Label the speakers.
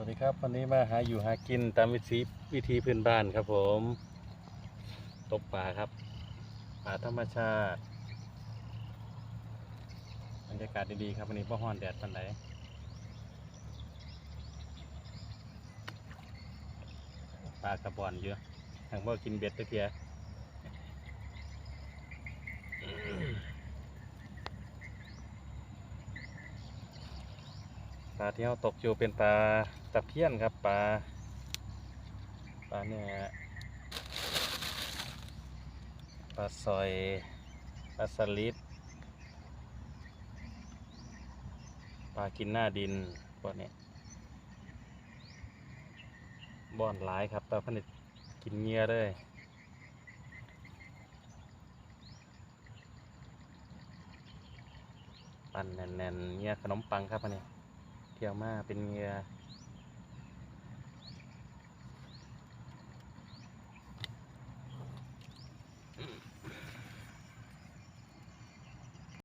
Speaker 1: วัสดีครับ วันนี้มาหาอยู่หากินตามวิธีวิธีพื้นบ้านครับผม ตกป่าครับ ป่าธรรมชาติบรรยากาศดีๆครับวันนี้พ่อฮอนแดดปันไดปลากระบอนเยอะทางพ่อกินเบ็ดตะเกีย ปลาที่เราตกอยู่เป็นปลาตะเพียนครับปลาปลาเนี่ยปลาซอยปลาสลิดปลากินหน้าดินพวกนี้บ่อนหลายครับปลาผนิตกินเงียเลยปั่นแน่นๆเงียขนมปังครับอันนี้ เที่ยวมาเป็นเงีย